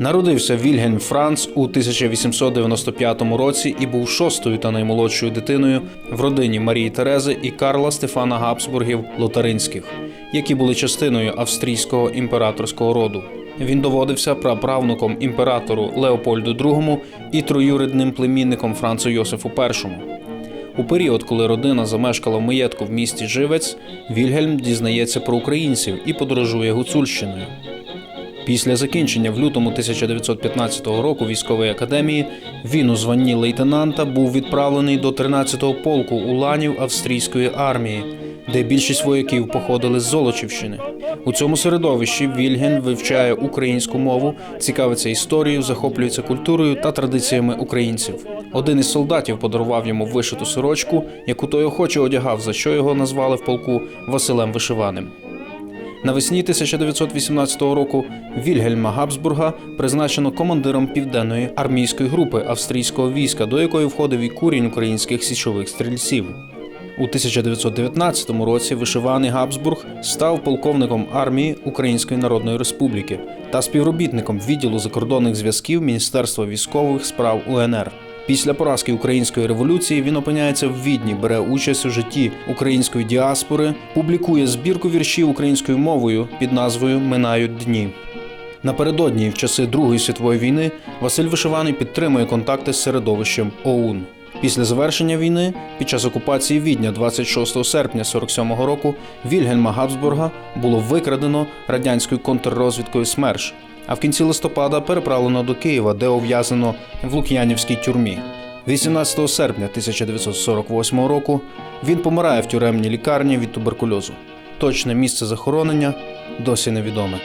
Народився Вільгельм Франц у 1895 році і був шостою та наймолодшою дитиною в родині Марії Терези і Карла Стефана Габсбургів Лотаринських, які були частиною австрійського імператорського роду. Він доводився праправнуком імператору Леопольду II і троюрідним племінником Францу Йосифу І. У період, коли родина замешкала в маєтку в місті Живець, Вільгельм дізнається про українців і подорожує Гуцульщиною. Після закінчення в лютому 1915 року військової академії він у званні лейтенанта був відправлений до 13-го полку уланів австрійської армії, де більшість вояків походили з Золочівщини. У цьому середовищі Вільген вивчає українську мову, цікавиться історією, захоплюється культурою та традиціями українців. Один із солдатів подарував йому вишиту сорочку, яку той охоче одягав, за що його назвали в полку Василем Вишиваним. Навесні 1918 року Вільгельма Габсбурга призначено командиром південної армійської групи австрійського війська, до якої входив і курінь українських січових стрільців. У 1919 році вишиваний Габсбург став полковником армії Української Народної Республіки та співробітником відділу закордонних зв'язків Міністерства військових справ УНР. Після поразки української революції він опиняється в Відні, бере участь у житті української діаспори, публікує збірку віршів українською мовою під назвою Минають дні. Напередодні, в часи Другої світової війни, Василь Вишиваний підтримує контакти з середовищем ОУН. Після завершення війни, під час окупації Відня 26 серпня 47-го року, Вільгельма Габсбурга було викрадено радянською контррозвідкою СМЕРШ, а в кінці листопада переправлено до Києва, де ув'язнено в Лук'янівській тюрмі. 18 серпня 1948 року він помирає в тюремній лікарні від туберкульозу. Точне місце захоронення досі невідоме.